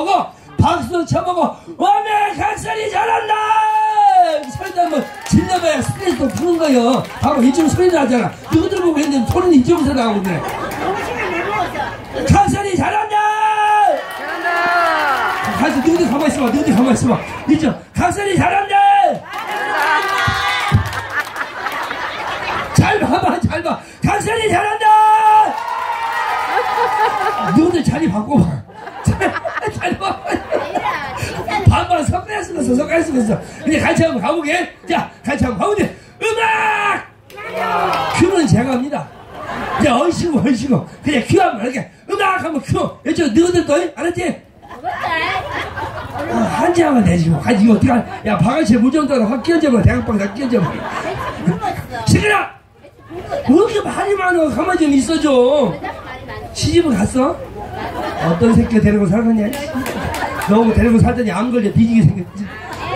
보고 박수 쳐보고 오메 각설이 잘한다! 소리도 한번 질러봐야 스트레스도 푸는 거요. 바로 이쪽 소리 나잖아. 누구들 보고 했는데 소리는 이쪽에서 나오고 그래. 각설이 잘한다! 잘한다! 가서 누구들 가만히 있어봐 누구들 가만히 있어봐. 이쪽 각설이 잘한다! 잘 봐봐 잘봐. 각설이 잘한다! 누구들 자리 바꿔봐 잘 봐. 반반 섞어야 쓰겠어, 섞어야 쓰겠어. 이제 같이 한번 가보게. 자, 같이 한번 가보게. 음악! 큐는 제가 합니다. 이제 얼씨구, 얼씨구. 그냥 큐 한번 이렇게. 음악 하면 큐. 이쪽 너희들도, 알았지? 아, 한지 하면 되지. 뭐. 아니, 이거 어떡하 야, 바가지에 따라 확 끼얹어버려. 대각방 다 끼얹어버려. 시끄러! 왜 이렇게 말이 많아? 가만히 좀 있어줘. 시집은 갔어? 어떤 새끼가 데리고 살겠냐? 너무 데리고 살더니 암 걸려 뒤지게 생겼지.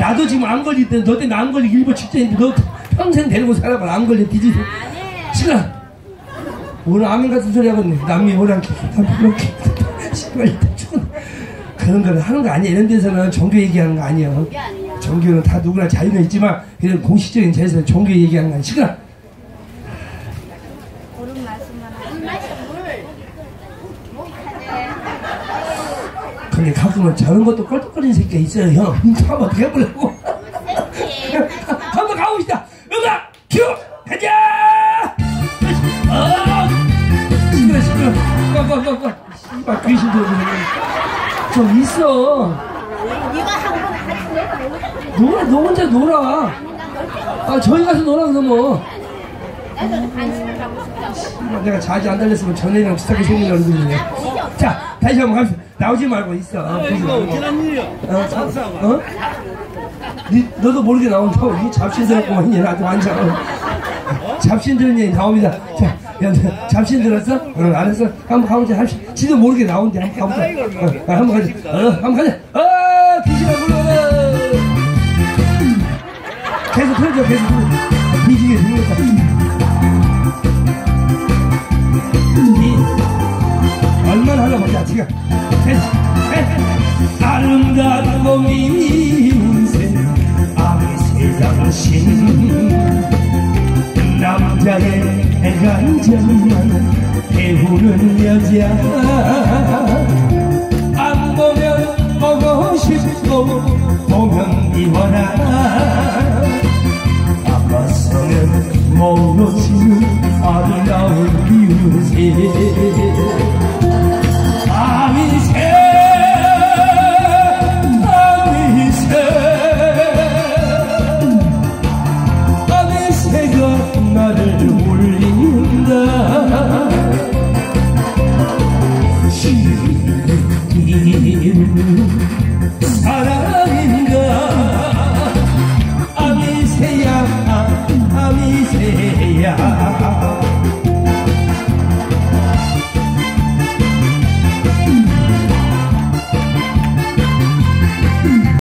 나도 지금 암 걸릴 때, 너 때문에 암 걸리기 일부 직전인데 너 평생 데리고 살아봐. 암 걸려 뒤지게. 시간! 오늘 암인 같은 소리 하겠네. 남미 오랑캐. 이렇게. 씨발, 죽은. 그런 거는 하는 거 아니야. 이런 데서는 종교 얘기하는 거 아니야. 종교는 다 누구나 자유는 있지만, 그냥 공식적인 자리에서는 종교 얘기하는 거 아니야. 시간! 근데 가끔은 저런 것도 껄떡거리는 새끼가 있어요, 형. 한번 어떻게 해보려고. 한번 가봅시다. 음악, 큐! 가자! 아! 시끄러, 시끄러. 꺼, 꺼, 꺼, 꺼. 씨발, 귀신 들어오네. 좀 있어. 놀아, 너 혼자 놀아. 아, 저희 가서 놀아, 그러면. 내가 자주 안 달렸으면 전에랑 비슷하게 생긴 얼굴이네. 자, 다시 한번 갑시다. 나오지 말고 있어. 어, 보지 말고. 어, 자, 어? 니, 너도 모르게 나온다고. 이 잡신 들었구만, 얘 나도 완전. 어. 잡신 들은 얘기 나옵니다. 자, 야, 너 잡신 들었어? 어, 알았어. 한번 가보자. 합시 지도 모르게 나온대. 한번 가보자. 어, 어, 한번 가자. 어, 한번 가자. 어, 귀신아, 불러라. 계속 틀어줘, 계속 틀어줘. 뒤지게 생겼다. 지금. 아름다운 몸이 인생 아기 세상신. 남자의 간절만 배우는 여자 안 보면 보고 싶고 보면 미워라 아팠으면 모르지는 아름다운 미우새 사랑